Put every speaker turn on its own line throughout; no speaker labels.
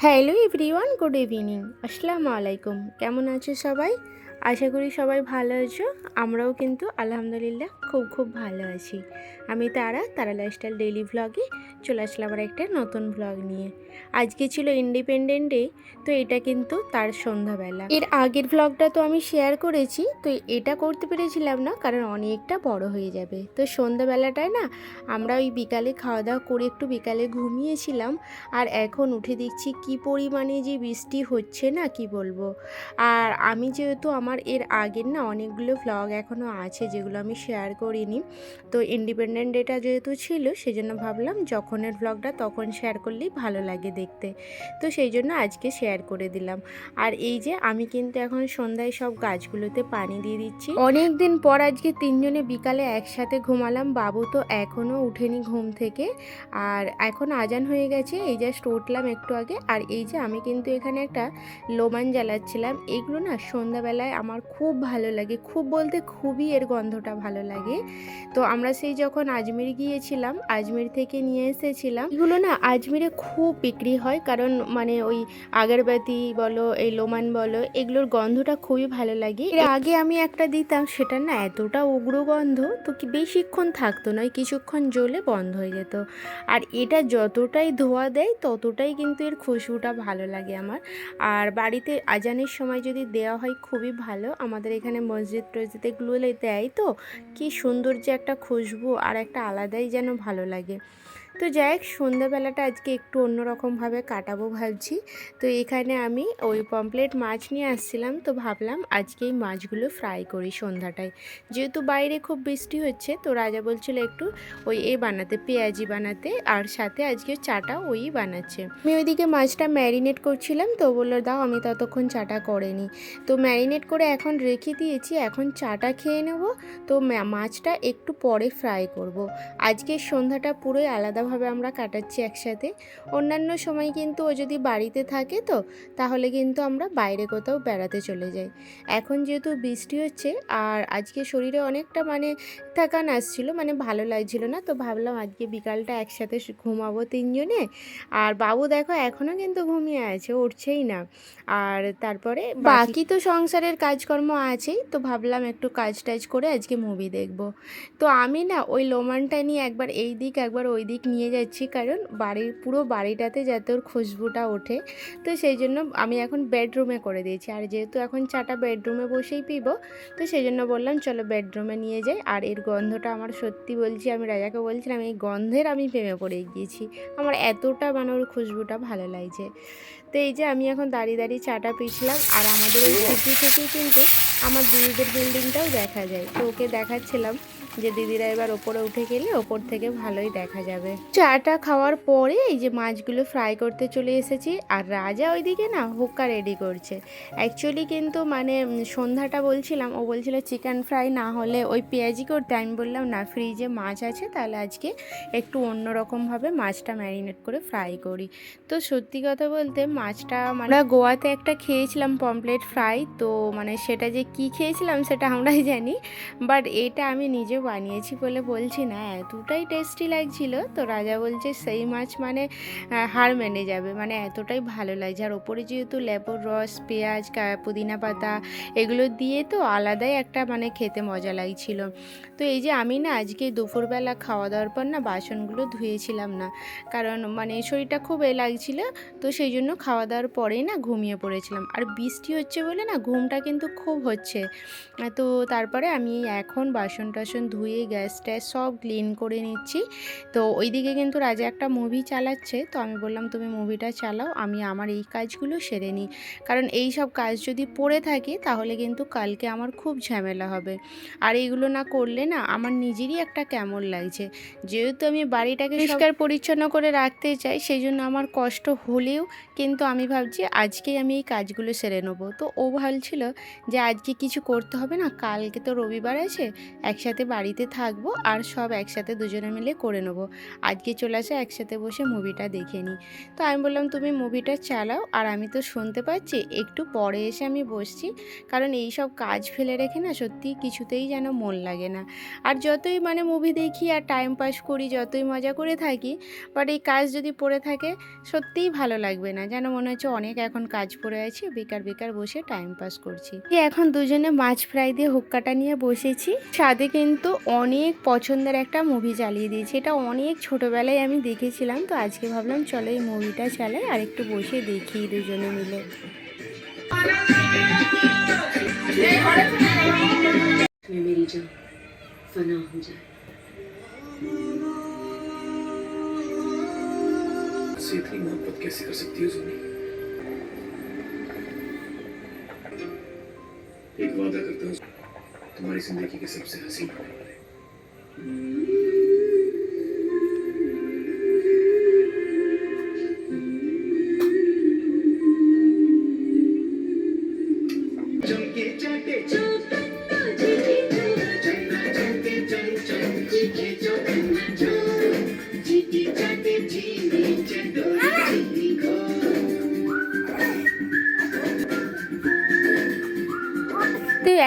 Hello everyone good evening আসসালামু আলাইকুম কেমন আছে সবাই? আশা করি সবাই ভালো আছো। আমরাও কিন্তু আলহামদুলিল্লাহ খুব খুব ভালো আছি। আমি তারা তারা লাইফস্টাইল ডেইলি ভ্লগে চলে আসলাম আবার একটা নতুন ভ্লগ নিয়ে। আজকে ছিল ইন্ডিপেন্ডেন্ট ডে তো এটা কিন্তু তার সন্ধ্যাবেলা। এর আগের ভ্লগটা তো আমি শেয়ার করেছি, তো এটা করতে পেরেছিলাম না, কারণ অনেকটা বড় হয়ে যাবে। তো সন্ধ্যাবেলাটায় না, আমরা ওই বিকালে খাওয়া দাওয়া করে একটু বিকালে ঘুমিয়েছিলাম, আর এখন উঠে দেখছি কি পরিমাণে যে বৃষ্টি হচ্ছে না, কি বলব। আর আমি যেহেতু আমার এর আগের না অনেকগুলো ভ্লগ এখনও আছে যেগুলো আমি শেয়ার করিনি। তো ইন্ডিপেন্ডেন্ট ডেটা যেহেতু ছিল সেই জন্য ভাবলাম যখনের ভ্লগটা তখন শেয়ার করলেই ভালো লাগে দেখতে। তো সেই জন্য আজকে শেয়ার করে দিলাম। আর এই যে আমি কিন্তু এখন সন্ধ্যায় সব গাছগুলোতে পানি দিয়ে দিচ্ছি। অনেক দিন পর আজকে তিনজনে বিকালে একসাথে ঘুমালাম, বাবু তো এখনও উঠেনি ঘুম থেকে। আর এখন আজান হয়ে গেছে, এই জাস্ট উঠলাম একটু আগে। আর এই যে আমি কিন্তু এখানে একটা লোমান জ্বালাচ্ছিলাম, এগুলো না সন্ধ্যাবেলায় আমার খুব ভালো লাগে। খুব বলতে খুবই এর গন্ধটা ভালো লাগে। তো আমরা সেই যখন আজমির গিয়েছিলাম, আজমির থেকে নিয়ে এসেছিলাম, এগুলো না আজমিরে খুব বিক্রি হয়। কারণ মানে ওই আগরবাতি বলো, এই লোমান বলো, এগুলোর গন্ধটা খুবই ভালো লাগে। এর আগে আমি একটা দিতাম, সেটা না এতটা উগ্র গন্ধ তো কি বেশিক্ষণ থাকতো নয় কিছুক্ষণ জ্বলে বন্ধ হয়ে যেত। আর এটা যতটাই ধোয়া দেয়, ততটাই কিন্তু এর খুশবুটা ভালো লাগে আমার। আর বাড়িতে আজানের সময় যদি দেওয়া হয়, খুবই ভালো আমাদের এখানে মসজিদ টসজিদ এগুলো দেয় তো। কি সুন্দর যে একটা খুশবু আর একটা আলাদাই যেন ভালো লাগে। তো যাই হোক, সন্ধ্যাবেলাটা আজকে একটু অন্যরকমভাবে কাটাবো ভাবছি। তো এখানে আমি ওই পমপ্লেট মাছ নিয়ে আসছিলাম, তো ভাবলাম আজকে এই মাছগুলো ফ্রাই করি সন্ধ্যাটায়। যেহেতু বাইরে খুব বৃষ্টি হচ্ছে, তো রাজা বলছিল একটু ওই এ বানাতে, পেঁয়াজি বানাতে, আর সাথে আজকে চাটা ওই বানাচ্ছে। আমি ওইদিকে মাছটা ম্যারিনেট করছিলাম, তো বলল দাও আমি ততক্ষণ চাটা করে করেনি তো ম্যারিনেট করে এখন রেখে দিয়েছি, এখন চাটা খেয়ে নেব, তো মাছটা একটু পরে ফ্রাই করব। আজকে সন্ধ্যাটা পুরোই আলাদাভাবে আমরা কাটাচ্ছি একসাথে। অন্যান্য সময় কিন্তু ও যদি বাড়িতে থাকে তো তাহলে কিন্তু আমরা বাইরে কোথাও বেড়াতে চলে যাই। এখন যেহেতু বৃষ্টি হচ্ছে আর আজকে শরীরে অনেকটা মানে থাকান আসছিল মানে ভালো লাগছিল না তো ভাবলাম আজকে বিকালটা একসাথে ঘুমাবো তিনজনে। আর বাবু দেখো এখনও কিন্তু ঘুমিয়ে আছে উঠছেই না। আর তারপরে বাকি তো সংসারের কাজকর্ম আছেই তো ভাবলাম একটু কাজ টাজ করে আজকে মুভি দেখব। তো আমি না ওই লোমানটা নিয়ে একবার এই দিক একবার ওই দিক নিয়ে যাচ্ছি, কারণ বাড়ির, পুরো বাড়িটাতে যাতে ওর খুশবুটা ওঠে। তো সেই জন্য আমি এখন বেডরুমে করে দিয়েছি। আর যেহেতু এখন চাটা বেডরুমে বসেই পিব, তো সেই জন্য বললাম, চলো বেডরুমে নিয়ে যাই। আর এর গন্ধটা আমার সত্যি বলছি, আমি রাজাকে বলছিলাম, এই গন্ধের আমি প্রেমে পড়ে গিয়েছি। আমার এতটা মানে ওর খুশবুটা ভালো লাগছে। তো এই যে আমি এখন দাঁড়িয়ে দাঁড়িয়ে চাটা পিছলাম। আর আমাদের ওই সিটি থেকেই কিন্তু আমার দিদিদের বিল্ডিংটাও দেখা যায়। তো ওকে দেখাচ্ছিলাম। যে দিদিরা এবার ওপরে উঠে গেলে ওপর থেকে ভালোই দেখা যাবে। চাটা খাওয়ার পরে এই যে মাছগুলো ফ্রাই করতে চলে এসেছি আর রাজা ওইদিকে না হুক্কা রেডি করছে। অ্যাকচুয়ালি কিন্তু মানে সন্ধ্যাটা বলছিলাম, ও বলছিল চিকেন ফ্রাই না হলে ওই পেঁয়াজি করতে। আমি বললাম, না ফ্রিজে মাছ আছে, তাহলে আজকে একটু অন্যরকমভাবে মাছটা ম্যারিনেট করে ফ্রাই করি। তো সত্যি কথা বলতে মাছটা মানে আমরা গোয়াতে একটা খেয়েছিলাম পমপ্লেট ফ্রাই তো মানে সেটা যে কি খেয়েছিলাম সেটা আমরাই জানি বাট এটা আমি নিজে বানিয়েছি বলে বলছি না, এতটাই টেস্টি লাগছিল। তো রাজা বলছে, সেই মাছ মানে হার মেনে যাবে মানে এতটাই ভালো লাগছে। আর ওপরে যেহেতু লেবুর রস, পেঁয়াজ পুদিনা পাতা, এগুলো দিয়ে তো আলাদাই একটা মানে খেতে মজা লাগছিল। তো এই যে আমি না আজকে দুপুরবেলা খাওয়া দাওয়ার পর না বাসনগুলো ধুয়েছিলাম না, কারণ মানে শরীরটা খুব এ লাগছিল। তো সেই জন্য খাওয়া দাওয়ার পরেই না ঘুমিয়ে পড়েছিলাম। আর বৃষ্টি হচ্ছে বলে না ঘুমটা কিন্তু খুব হচ্ছে। তো তারপরে আমি এখন বাসন টাসন ধুয়ে গ্যাস ট্যাস সব ক্লিন করে নিচ্ছি। তো ওইদিকে কিন্তু রাজা একটা মুভি চালাচ্ছে। তো আমি বললাম, তুমি মুভিটা চালাও, আমি আমার এই কাজগুলো সেরে নিই। কারণ এই সব কাজ যদি পড়ে থাকে, তাহলে কিন্তু কালকে আমার খুব ঝামেলা হবে। আর এইগুলো না করলে না, আমার নিজেরই একটা কেমন লাগছে। যেহেতু আমি বাড়িটাকে পরিষ্কার পরিচ্ছন্ন করে রাখতে চাই সেই জন্য আমার কষ্ট হলেও কিন্তু আমি ভাবছি, আজকেই আমি এই কাজগুলো সেরে নেব। তো ও ভাবছিল যে, আজকে কিছু করতে হবে না, কালকে তো রবিবার আছে, একসাথে বাড়িতে থাকব আর সব একসাথে দুজনে মিলে করে নেব। আজকে চলে আসে একসাথে বসে মুভিটা দেখে নিই। তো আমি বললাম, তুমি মুভিটা চালাও আর আমি তো শুনতে পাচ্ছি, একটু পরে এসে আমি বসছি। কারণ এই সব কাজ ফেলে রেখে না সত্যি কিছুতেই যেন মন লাগে না। আর যতই মানে মুভি দেখি আর টাইম পাস করি, যতই মজা করে থাকি বাট এই কাজ যদি পড়ে থাকে, সত্যিই ভালো লাগবে না। যেন মনে হচ্ছে অনেক এখন কাজ পড়ে আছে, বেকার বেকার বসে টাইম পাস করছি। এখন দুজনে মাছ ফ্রাই দিয়ে হুক্কাটা নিয়ে বসেছি। সাথে কিন্তু অনেক পছন্দের একটা মুভি চালিয়ে দিয়েছি এটা অনেক ছোটোবেলায় আমি দেখেছিলাম তো আজকে ভাবলাম চলো এই মুভিটা চালাই আর একটু বসে দেখি দুজনে মিলে
में मेरी जान फना हो जाए
से इतनी मोहब्बत कैसे कर सकती हो जुनी एक वादा करता हूँ तुम्हारी जिंदगी के सबसे हसीन होने वाले चमके चाटे चन्ना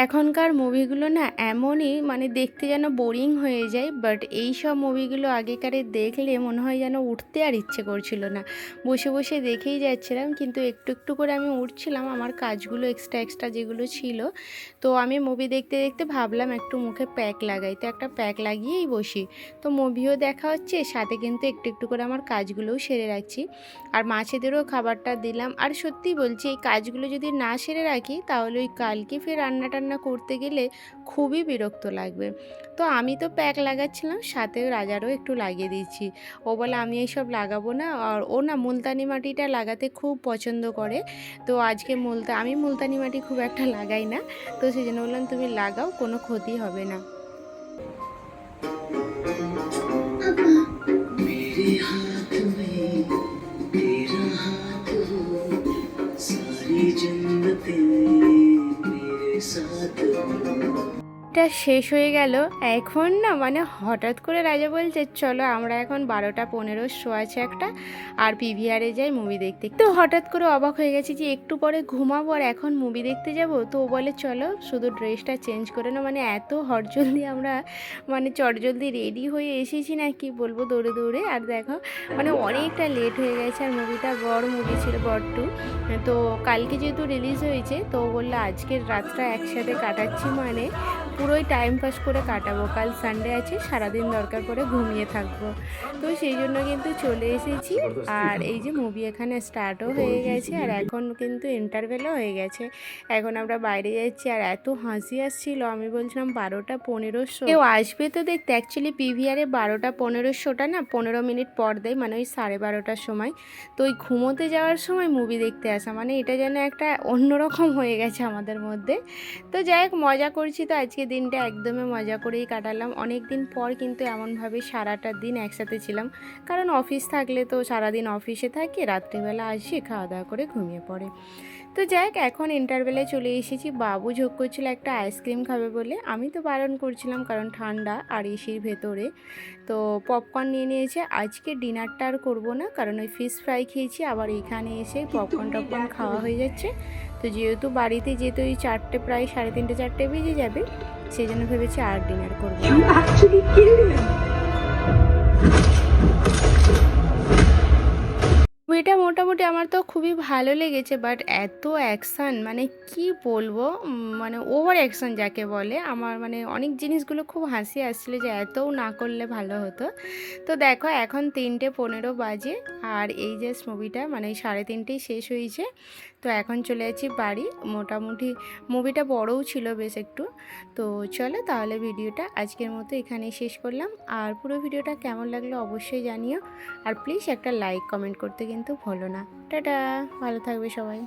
এখনকার মুভিগুলো না এমনই মানে দেখতে যেন বোরিং হয়ে যায় বাট এই সব মুভিগুলো আগেকারে দেখলে মনে হয় যেন উঠতে আর ইচ্ছে করছিল না। বসে বসে দেখেই যাচ্ছিলাম, কিন্তু একটু একটু করে আমি উঠছিলাম, আমার কাজগুলো এক্সট্রা এক্সট্রা যেগুলো ছিল, তো আমি মুভি দেখতে দেখতে ভাবলাম একটু মুখে প্যাক লাগাই, তো একটা প্যাক লাগিয়েই বসি। তো মুভিও দেখা হচ্ছে, সাথে কিন্তু একটু একটু করে আমার কাজগুলোও সেরে রাখছি, আর মাছেদেরও খাবারটা দিলাম। আর সত্যি বলছি, এই কাজগুলো যদি না সেরে রাখি, তাহলে ওই কালকে ফের রান্না টান্না করতে গেলে খুবই বিরক্ত লাগবে। তো আমি তো প্যাক লাগাচ্ছিলাম সাথে রাজারও একটু লাগিয়ে দিচ্ছি ও বলে, আমি এইসব লাগাবো না। আর ও না মুলতানি মাটিটা লাগাতে খুব পছন্দ করে। তো আজকে মুলতা, আমি মুলতানি মাটি খুব একটা লাগাই না। তো সেই জন্য বললাম, তুমি লাগাও, কোনো ক্ষতি হবে না। এটা শেষ হয়ে গেল। এখন না মানে হঠাৎ করে রাজা বলছে, চলো আমরা এখন বারোটা পনেরো শো আছে একটা, আর পিভিআরে যাই মুভি দেখতে। তো হঠাৎ করে অবাক হয়ে গেছি যে একটু পরে ঘুমাবো আর এখন মুভি দেখতে যাব। তো ও বলে, চলো শুধু ড্রেসটা চেঞ্জ করে না মানে এত হটজলদি আমরা মানে চটজলদি রেডি হয়ে এসেছি না, কি বলব, দৌড়ে দৌড়ে। আর দেখো মানে অনেকটা লেট হয়ে গেছে আর মুভিটা বড় মুভি ছিল, বড় টু তো কালকে যেহেতু রিলিজ হয়েছে, তো বলল, আজকের রাতটা একসাথে কাটাচ্ছি মানে। পুরোই টাইম পাস করে কাটাবো। কাল সানডে আছে, সারাদিন দরকার পড়ে ঘুমিয়ে থাকব। তো সেই জন্য কিন্তু চলে এসেছি। আর এই যে মুভি এখানে স্টার্টও হয়ে গেছে, আর এখন কিন্তু ইন্টারভেলও হয়ে গেছে। এখন আমরা বাইরে যাচ্ছি, আর এত হাসি আসছিল। আমি বলছিলাম, বারোটা পনেরো শো। কেউ আসবে তো দেখতে। অ্যাকচুয়ালি পিভিআরে বারোটা পনেরো শোটা না, পনেরো মিনিট পর দেয় মানে ওই সাড়ে বারোটার সময়। তো ওই ঘুমোতে যাওয়ার সময় মুভি দেখতে আসা। মানে এটা যেন একটা অন্যরকম হয়ে গেছে আমাদের মধ্যে। তো যাই হোক, মজা করছি। তো আজকে দিনটা একদমই মজা করেই কাটালাম। অনেক দিন পর কিন্তু এমনভাবে সারাটা দিন একসাথে ছিলাম। কারণ অফিস থাকলে তো সারাদিন অফিসে থাকি রাত্রিবেলা আসি খাওয়া দাওয়া করে ঘুমিয়ে পড়ে। তো যাই হোক এখন ইন্টারভেলে চলে এসেছি। বাবু ঝোঁক করছিল একটা আইসক্রিম খাবে বলে। আমি তো বারণ করছিলাম কারণ ঠান্ডা আর এসির ভেতরে। তো পপকর্ন নিয়ে নিয়েছে। আজকে ডিনারটা আর করব না কারণ ওই ফিশ ফ্রাই খেয়েছি। আবার এখানে এসে পপকর্ন টপকর্ন খাওয়া হয়ে যাচ্ছে। তো যেহেতু বাড়িতে যেহেতু ওই চারটে প্রায় সাড়ে তিনটে চারটে বেজে যাবে, সেই জন্য ভেবেছি আর ডিনার করব। মোটামুটি আমার তো খুবই ভালো লেগেছে বাট এত অ্যাকশান মানে কি বলব? মানে ওভার অ্যাকশান যাকে বলে, আমার মানে অনেক জিনিসগুলো খুব হাসি আসছিল যে এতও না করলে ভালো হতো। তো দেখো, এখন তিনটে পনেরো বাজে, আর এই যে মুভিটা মানে সাড়ে তিনটেই শেষ হয়েছে। তো এখন চলে যাচ্ছি বাড়ি, মোটামুটি মুভিটা বড়ও ছিল বেশ একটু। তো চলো তাহলে ভিডিওটা আজকের মতো এখানেই শেষ করলাম। আর পুরো ভিডিওটা কেমন লাগল অবশ্যই জানিও। আর প্লিজ একটা লাইক কমেন্ট করতে কিন্তু ভুলো না। টাটা ভালো থাকবে সবাই।